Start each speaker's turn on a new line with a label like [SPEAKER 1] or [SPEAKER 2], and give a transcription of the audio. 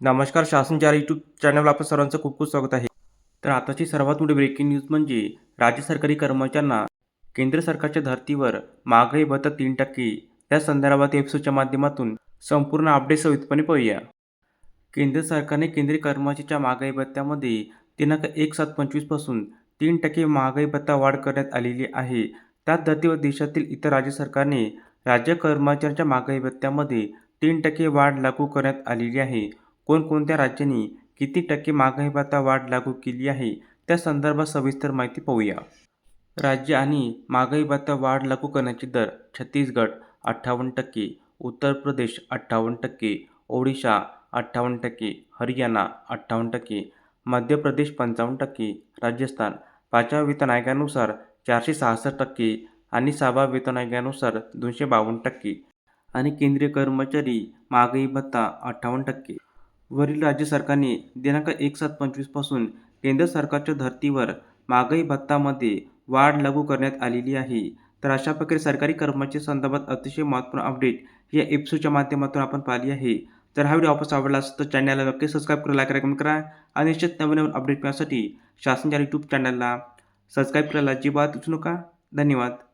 [SPEAKER 1] नमस्कार शासनचार यूट्यूब चॅनलवर आपलं सर्वांचं खूप खूप स्वागत आहे. तर आताची सर्वात मोठी ब्रेकिंग न्यूज म्हणजे राज्य सरकारी कर्मचाऱ्यांना केंद्र सरकारच्या धर्तीवर महागाई भत्ता तीन टक्के. त्या संदर्भात एप्सोच्या माध्यमातून संपूर्ण अपडेट सविस्तरपणे पाहूया. केंद्र सरकारने केंद्रीय कर्मचाऱ्याच्या महागाई भत्त्यामध्ये दिनांक एक सात पंचवीसपासून तीन टक्के महागाई भत्ता वाढ करण्यात आलेली आहे. त्याच धर्तीवर देशातील इतर राज्य सरकारने राज्य कर्मचाऱ्यांच्या महागाई भत्त्यामध्ये तीन टक्के वाढ लागू करण्यात आलेली आहे. कोणकोणत्या राज्यांनी किती टक्के महागाई भत्ता वाढ लागू केली आहे त्या संदर्भात सविस्तर माहिती पाहूया. राज्य आणि महागाई भत्ता वाढ लागू करण्याचे दर छत्तीसगड अठ्ठावन्न टक्के उत्तर प्रदेश अठ्ठावन्न टक्के ओडिशा अठ्ठावन्न टक्के हरियाणा अठ्ठावन्न टक्के मध्य प्रदेश पंचावन्न टक्के राजस्थान पाचव्या वेतन आयोगानुसार चारशे सहासष्ट टक्के आणि सहाव्या वेतन आयोगानुसार दोनशे बावन्न टक्के आणि केंद्रीय कर्मचारी महागाई भत्ता अठ्ठावन्न टक्के. वरील राज्य सरकारने दिनांक एक सात पंचवीसपासून केंद्र सरकारच्या धर्तीवर महागाई भत्तामध्ये वाढ लागू करण्यात आलेली आहे. तर अशा प्रकारे सरकारी कर्मचारी संदर्भात अतिशय महत्त्वपूर्ण अपडेट या एप्सोच्या माध्यमातून आपण पाहिली आहे. तर हा व्हिडिओ आपण आवडला असेल तर चॅनलला नक्की सबस्क्राईब करा लाईक कमेंट करा आणि निश्चित नवीन नवीन अपडेट मिळण्यासाठी शासनच्या यूट्यूब चॅनलला सबस्क्राईब करायला अजिबात विसरू नका. धन्यवाद.